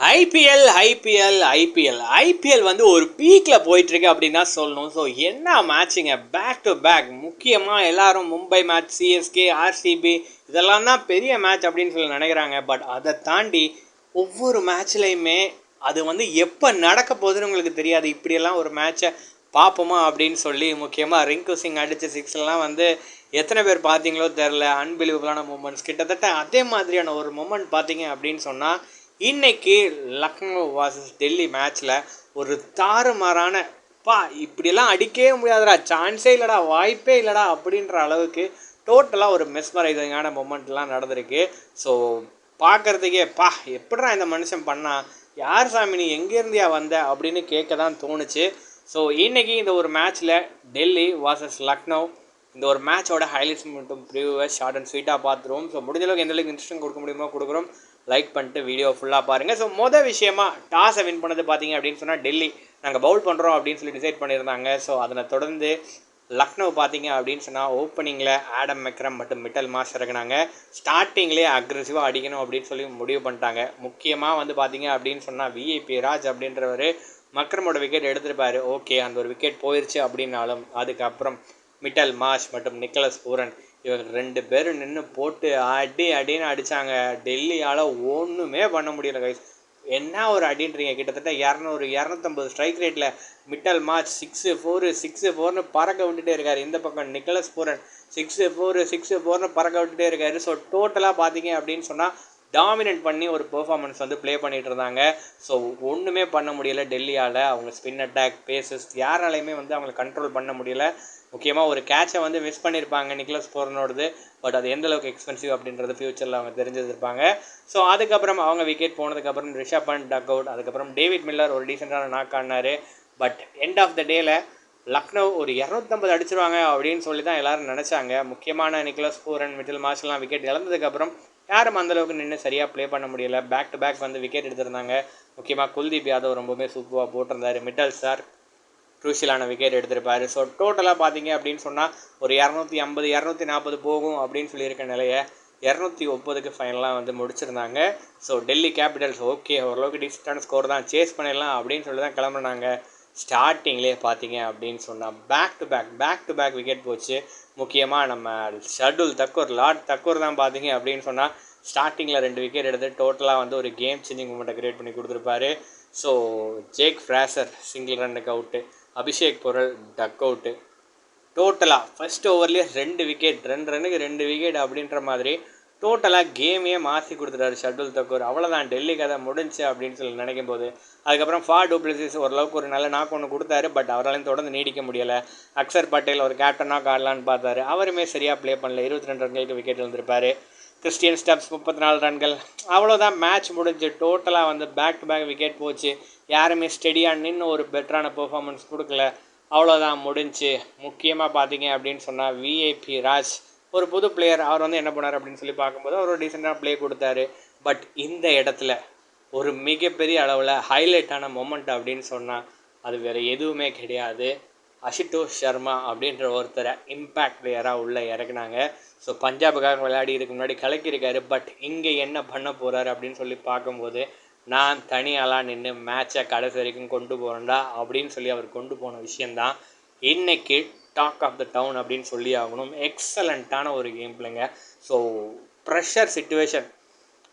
IPL IPL IPL IPL வந்து ஒரு பீக்கில் போயிட்டுருக்கு அப்படின்னு தான் சொல்லணும். ஸோ என்ன மேட்சுங்க பேக் டு பேக் முக்கியமாக எல்லாரும் மும்பை மேட்ச் சிஎஸ்கே ஆர்சிபி இதெல்லாம் தான் பெரிய மேட்ச் அப்படின்னு சொல்லி நினைக்கிறாங்க. பட் அதை தாண்டி ஒவ்வொரு மேட்ச்லேயுமே அது வந்து எப்போ நடக்க போகுதுன்னு உங்களுக்கு தெரியாது. இப்படியெல்லாம் ஒரு மேட்ச்சை பார்ப்போமா அப்படின்னு சொல்லி முக்கியமாக ரிங்கு சிங் அடித்த சிக்ஸ்லாம் வந்து எத்தனை பேர் பார்த்தீங்களோ தெரில அன்பிலீவபிளான மூமெண்ட்ஸ் கிட்டத்தட்ட அதே மாதிரியான ஒரு மூமெண்ட் பார்த்தீங்க அப்படின்னு சொன்னால் இன்னைக்கு லக்னோ வாசஸ் டெல்லி மேட்ச்சில் ஒரு தாறுமாறான பா இப்படியெல்லாம் அடிக்கவே முடியாதுடா சான்ஸே இல்லைடா வாய்ப்பே இல்லைடா அப்படின்ற அளவுக்கு டோட்டலாக ஒரு மெஸ்மரைசிங்கான மூமெண்ட்லாம் நடந்திருக்கு. ஸோ பார்க்குறதுக்கே பா எப்படிடா இந்த மனுஷன் பண்ணா? யார் சாமி நீ எங்கேருந்தியா வந்த? அப்படின்னு கேட்க தான் தோணுச்சு. ஸோ இன்றைக்கி இந்த ஒரு மேட்ச்சில் டெல்லி வாசஸ் லக்னோ இந்த ஒரு மேட்சோட ஹைலைட்ஸ் மட்டும் ப்ரிவியூவை ஷார்ட் அண்ட் ஸ்வீட்டாக பார்த்துருவோம். ஸோ முடிஞ்சளவுக்கு எந்தளவுக்கு எந்த அளவுக்கு இன்ட்ரெஸ்டிங் கொடுக்க முடியுமோ கொடுக்குறோம். லைக் பண்ணிட்டு வீடியோ ஃபுல்லாக பாருங்கள் ஸோ மொதல் விஷயமா டாஸை வின் பண்ணது பார்த்தீங்க அப்படின்னு சொன்னால் டெல்லி. நாங்கள் பவுல் பண்ணுறோம் அப்படின்னு சொல்லி டிசைட் பண்ணியிருந்தாங்க. ஸோ அதனை தொடர்ந்து லக்னோ பார்த்தீங்க அப்படின்னு சொன்னால் ஓப்பனிங்கில் ஆடம் மெக்ரம் மற்றும் மிட்டல் மாஸ் இறக்குனாங்க ஸ்டார்டிங்லேயே அக்ரெசிவாக அடிக்கணும் அப்படின்னு சொல்லி முடிவு பண்ணிட்டாங்க. முக்கியமாக வந்து பார்த்தீங்க அப்படின்னு சொன்னால் விஐபி ராஜ் அப்படின்றவர் மக்ரமோட விக்கெட் எடுத்துருப்பார். ஓகே அந்த ஒரு விக்கெட் போயிடுச்சு அப்படின்னாலும் அதுக்கப்புறம் மிட்டல் மாஷ் மற்றும் நிக்கலஸ் பூரன் இவர் ரெண்டு பேரும் நின்று போட்டு அடி அடின்னு அடித்தாங்க டெல்லியால் ஒன்றுமே பண்ண முடியல கைஸ் என்ன ஒரு அடின்றீங்க? கிட்டத்தட்ட இரநூறு இரநூத்தம்பது ஸ்ட்ரைக் ரேட்டில் Mitchell Marsh six four six ஃபோர்னு பறக்க விட்டுட்டே இருக்கார். இந்த பக்கம் Nicholas Pooran six four six ஃபோர்னு பறக்க விட்டுட்டே இருக்கார். ஸோ டோட்டலாக பார்த்தீங்க அப்படின்னு சொன்னால் டாமினேட் பண்ணி ஒரு பெர்ஃபார்மன்ஸ் வந்து ப்ளே பண்ணிகிட்டு இருந்தாங்க. ஸோ ஒன்றுமே பண்ண முடியல டெல்லியால். அவங்க ஸ்பின் அட்டாக் பேசஸ் யாராலையுமே வந்து அவங்களை கண்ட்ரோல் பண்ண முடியல. முக்கியமாக ஒரு கேட்சை வந்து மிஸ் பண்ணியிருப்பாங்க நிக்லஸ் போர்னோடது. பட் அது எந்த அளவுக்கு எக்ஸ்பென்சிவ் அப்படின்றது ஃபியூச்சரில் அவங்க தெரிஞ்சிருப்பாங்க. ஸோ அதுக்கப்புறம் அவங்க விக்கெட் போனதுக்கப்புறம் ரிஷப் பண்ட் டக் அவுட் அதுக்கப்புறம் டேவிட் மில்லர் ஒரு டீசெண்டான நாக் ஆடினார் பட் எண்ட் ஆஃப் த டேல லக்னோ ஒரு இரநூத்தம்பது அடிச்சிருவாங்க அப்படின்னு சொல்லி தான் எல்லோரும் நினச்சாங்க. முக்கியமான நிக்லஸ் பூரன் மிட்டில் மார்ஷ்லாம் விக்கெட் இழந்ததுக்கப்புறம் யாரும் அந்தளவுக்கு நின்று சரியாக ப்ளே பண்ண முடியல. பேக் டு பேக் வந்து விக்கெட் எடுத்திருந்தாங்க. முக்கியமாக குல்தீப் யாதவ் ரொம்பவுமே சூப்பராக போட்டிருந்தார். மிட்டல் சார் ட்ரூஷியலான விக்கெட் எடுத்திருப்பார். ஸோ டோட்டலாக பார்த்தீங்க அப்படின்னு சொன்னால் ஒரு இரநூத்தி ஐம்பது இரநூத்தி நாற்பது போகும் அப்படின்னு சொல்லியிருக்க நிலையை இரநூத்தி முப்பதுக்கு ஃபைனலாக வந்து முடிச்சிருந்தாங்க. ஸோ டெல்லி கேபிட்டல்ஸ் ஓகே ஓரளவுக்கு டிஸ்டன்ஸ் ஸ்கோர் தான். சேஸ் பண்ணிடலாம் அப்படின்னு சொல்லி தான் கிளம்புனாங்க. ஸ்டார்டிங்லேயே பார்த்தீங்க அப்படின்னு சொன்னால் back to back back to back wicket போச்சு. முக்கியமாக நம்ம ஷர்டுல் தக்கூர் லார்ட் தக்கூர் தான் பார்த்தீங்க அப்படின்னு சொன்னால் ஸ்டார்டிங்கில் ரெண்டு விக்கெட் எடுத்து டோட்டலாக வந்து ஒரு கேம் சேஞ்சிங் மூமெண்ட்டை கிரியேட் பண்ணி கொடுத்துருப்பாரு. ஸோ ஜேக் ஃப்ராசர் சிங்கிள் ரன்னுக்கு out Abishek Porel duck out டோட்டலாக ஃபஸ்ட் ஓவர்லேயே ரெண்டு விக்கெட் ரெண்டு ரன்னுக்கு ரெண்டு விக்கெட் அப்படின்ற மாதிரி டோட்டலாக கேமையே மாற்றி கொடுத்துட்டாரு ஷட்டுல் தக்கூர் அவ்வளோதான் டெல்லி கதை முடிஞ்சு அப்படின்னு சொல்லி நினைக்கும் போது அதுக்கப்புறம் ஃபா டூப்ளிசிஸ் ஓரளவுக்கு ஒரு நல்ல நாக்கு ஒன்று கொடுத்தாரு பட் அவராலையும் தொடர்ந்து நீடிக்க முடியலை. அக்சர் பட்டேல் ஒரு கேப்டனாக ஆடலான்னு பார்த்தாரு. அவருமே சரியாக ப்ளே பண்ணல. இருபத்தி ரெண்டு ரன்களுக்கு விக்கெட் எழுந்திருப்பார் கிறிஸ்டியன் ஸ்டப்ஸ் முப்பத்தி நாலு ரன்கள். அவ்வளோதான் மேட்ச் முடிஞ்சு டோட்டலாக வந்து பேக் டு பேக் விக்கெட் போச்சு. யாருமே ஸ்டெடியாக நின்று ஒரு பெட்டரான பெர்ஃபார்மன்ஸ் கொடுக்கல. அவ்வளோதான் முடிஞ்சு. முக்கியமாக பார்த்தீங்க அப்படின்னு சொன்னால் விஐபி ராஜ் ஒரு புது பிளேயர் அவர் வந்து என்ன பண்ணார் அப்படின்னு சொல்லி பார்க்கும்போது அவர் ஒரு டீசெண்டாக ப்ளே கொடுத்தாரு. பட் இந்த இடத்துல ஒரு மிகப்பெரிய அளவில் ஹைலைட்டான மொமெண்ட் அப்படின்னு சொன்னால் அது வேறு எதுவுமே கிடையாது. அஷிடோஷ் சர்மா அப்படின்ற ஒருத்தரை இம்பேக்ட் பிளேயராக உள்ளே இறக்குனாங்க. ஸோ பஞ்சாபுக்காக விளையாடி இதுக்கு முன்னாடி கலக்கியிருக்காரு. பட் இங்கே என்ன பண்ண போகிறாரு அப்படின்னு சொல்லி பார்க்கும்போது நான் தனியாலாம் நின்று மேட்சை கடைசி வரைக்கும் கொண்டு போகிறேன்டா அப்படின்னு சொல்லி அவர் கொண்டு போன விஷயந்தான் இன்றைக்கி டாக் ஆஃப் த டவுன் அப்படின்னு சொல்லி ஆகணும். எக்ஸலண்ட்டான ஒரு கேம் பிள்ளைங்க. ஸோ ப்ரெஷர் சுச்சுவேஷன்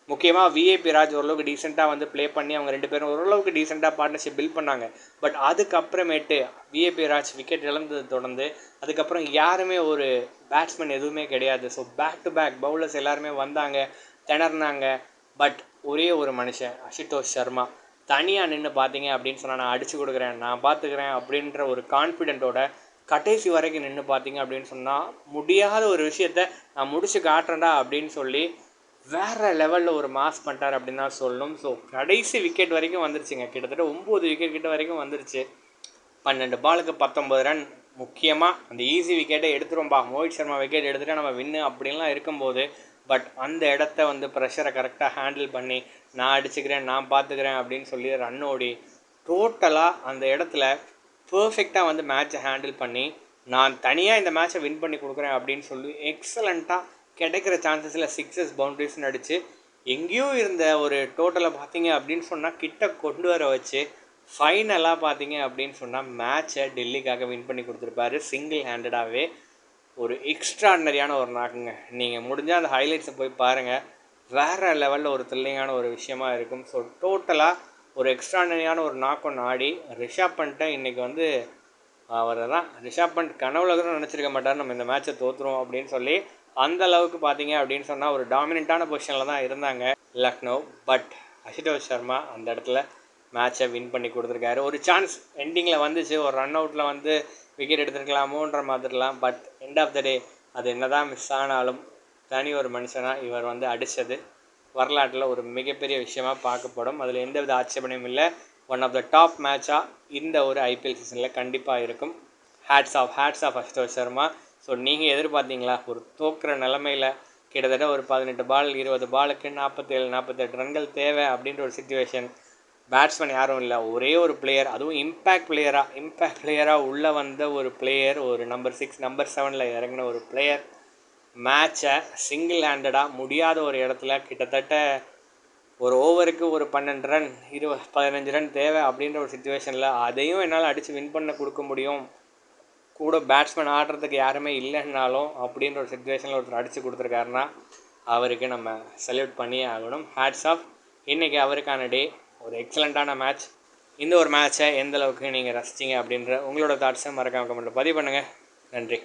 முக்கியமாக விஏபி ராஜ் ஓரளவுக்கு டீசெண்டாக வந்து ப்ளே பண்ணி அவங்க ரெண்டு பேரும் ஓரளவுக்கு டீசெண்டாக பார்ட்னர்ஷிப் பில்ட் பண்ணாங்க. பட் அதுக்கப்புறமேட்டு விஏபி ராஜ் விக்கெட் இழந்தது தொடர்ந்து அதுக்கப்புறம் யாருமே ஒரு பேட்ஸ்மேன் எதுவுமே கிடையாது. So back to back bowlers எல்லாருமே வந்தாங்க திணறினாங்க. பட் ஒரே ஒரு மனுஷன் அஷிதோஷ் சர்மா. தனியாக நின்று பார்த்தீங்க அப்படின்னு சொன்னால் நான் அடித்து கொடுக்குறேன் நான் பார்த்துக்கிறேன் அப்படின்ற ஒரு கான்ஃபிடென்ட்டோட கடைசி வரைக்கும் நின்று பார்த்தீங்க அப்படின்னு சொன்னால் முடியாத ஒரு விஷயத்த நான் முடிச்சு காட்டுறேன்டா அப்படின்னு சொல்லி வேறு லெவலில் ஒரு மாஸ் பண்ணிட்டார் அப்படின்னு தான் சொல்லணும். ஸோ கடைசி விக்கெட் வரைக்கும் வந்துருச்சுங்க. கிட்டத்தட்ட ஒம்பது விக்கெட் கிட்ட வரைக்கும் வந்துருச்சு. பன்னெண்டு பாலுக்கு பத்தொம்பது ரன் முக்கியமாக அந்த ஈஸி விக்கெட்டை எடுத்துருவோம்பா மோஹித் சர்மா விக்கெட் எடுத்துகிட்டு நம்ம வின்னு அப்படின்லாம் இருக்கும்போது பட் அந்த இடத்த வந்து ப்ரெஷரை கரெக்டாக ஹேண்டில் பண்ணி நான் அடிச்சுக்கிறேன் நான் பார்த்துக்கிறேன் அப்படின்னு சொல்லி ரன் ஓடி டோட்டலாக அந்த இடத்துல பர்ஃபெக்டாக வந்து மேட்ச்சை ஹேண்டில் பண்ணி நான் தனியாக இந்த மேட்ச்சை வின் பண்ணி கொடுக்குறேன் அப்படின்னு சொல்லி எக்ஸலண்ட்டாக கிடைக்கிற சான்சஸில் சிக்ஸஸ் பவுண்ட்ரிஸ்னு அடித்து எங்கேயோ இருந்த ஒரு டோட்டலை பார்த்தீங்க அப்படின்னு சொன்னால் கிட்ட கொண்டு வர வச்சு ஃபைனலாக பார்த்தீங்க அப்படின்னு சொன்னால் மேட்சை டெல்லிக்காக வின் பண்ணி கொடுத்துருப்பாரு. சிங்கிள் ஹேண்டடாகவே ஒரு எக்ஸ்ட்ராடனரியான ஒரு நாக்குங்க. நீங்கள் முடிஞ்சால் அந்த ஹைலைட்ஸை போய் பாருங்கள் வேறு லெவலில் ஒரு த்ரில்லிங்கான ஒரு விஷயமா இருக்கும். ஸோ டோட்டலாக ஒரு எக்ஸ்ட்ராடனரியான ஒரு நாக்கம் நாடி ரிஷப் பண்ணிட்ட இன்றைக்கி வந்து அவர் தான் ரிஷப் பண்ட் கனவுல கூட நினச்சிருக்க மாட்டார். நம்ம இந்த மேட்ச்சை தோற்றுருவோம் அப்படின்னு சொல்லி அந்த அளவுக்கு பார்த்தீங்க அப்படின்னு சொன்னால் ஒரு டாமினண்ட்டான பொசிஷனில் தான் இருந்தாங்க லக்னோ. பட் அசுதோஷ் சர்மா அந்த இடத்துல மேட்சை வின் பண்ணி கொடுத்துருக்காரு. ஒரு சான்ஸ் எண்டிங்கில் வந்துச்சு. ஒரு ரன் அவுட்டில் வந்து விக்கெட் எடுத்துருக்கலாமோன்ற மாதிரிலாம். But end of the day அது என்ன தான் மிஸ் ஆனாலும் தனி ஒரு மனுஷனாக இவர் வந்து அடித்தது வரலாற்றில் ஒரு மிகப்பெரிய விஷயமாக பார்க்கப்படும். அதில் எந்தவித ஆட்சேபனையும் இல்லை. ஒன் ஆஃப் த டாப் மேட்சாக இந்த ஒரு ஐபிஎல் சீசனில் கண்டிப்பாக இருக்கும். Hats off hats off Ashutosh Sharma. So நீங்கள் எதிர்பார்த்தீங்களா? ஒரு தோக்குற நிலமையில் கிட்டத்தட்ட ஒரு பதினெட்டு பால் இருபது பாலுக்கு நாற்பத்தேழு நாற்பத்தெட்டு ரன்கள் தேவை அப்படின்ற ஒரு சுச்சுவேஷன் பேட்ஸ்மேன் யாரும் இல்லை. ஒரே ஒரு பிளேயர் அதுவும் இம்பேக்ட் பிளேயராக இம்பேக்ட் பிளேயராக உள்ளே வந்த ஒரு பிளேயர் ஒரு நம்பர் சிக்ஸ் நம்பர் செவனில் இறங்கின ஒரு பிளேயர் மேட்சை சிங்கிள் ஹேண்டடாக முடியாத ஒரு இடத்துல கிட்டத்தட்ட ஒரு ஓவருக்கு ஒரு பன்னெண்டு ரன் இருபது பதினஞ்சு ரன் தேவை அப்படின்ற ஒரு சுச்சுவேஷனில் அதையும் என்னால் அடித்து வின் பண்ண கொடுக்க முடியும். கூட பேட்ஸ்மேன் ஆடுறதுக்கு யாருமே இல்லைன்னாலும் அப்படின்ற ஒரு சுச்சுவேஷனில் ஒருத்தர் அடித்து கொடுத்துருக்காருன்னா அவருக்கு நம்ம செல்யூட் பண்ணியே ஆகணும். ஹேட்ஸ் ஆஃப் இன்றைக்கி அவருக்கான டே ஒரு எக்ஸலண்ட்டான மேட்ச் இந்த ஒரு மேட்ச்சை எந்தளவுக்கு நீங்கள் ரசிச்சிங்க அப்படின்ற உங்களோட தாட்ஸை மறக்காம கமெண்ட்டில் பதிவு பண்ணுங்கள் நன்றி.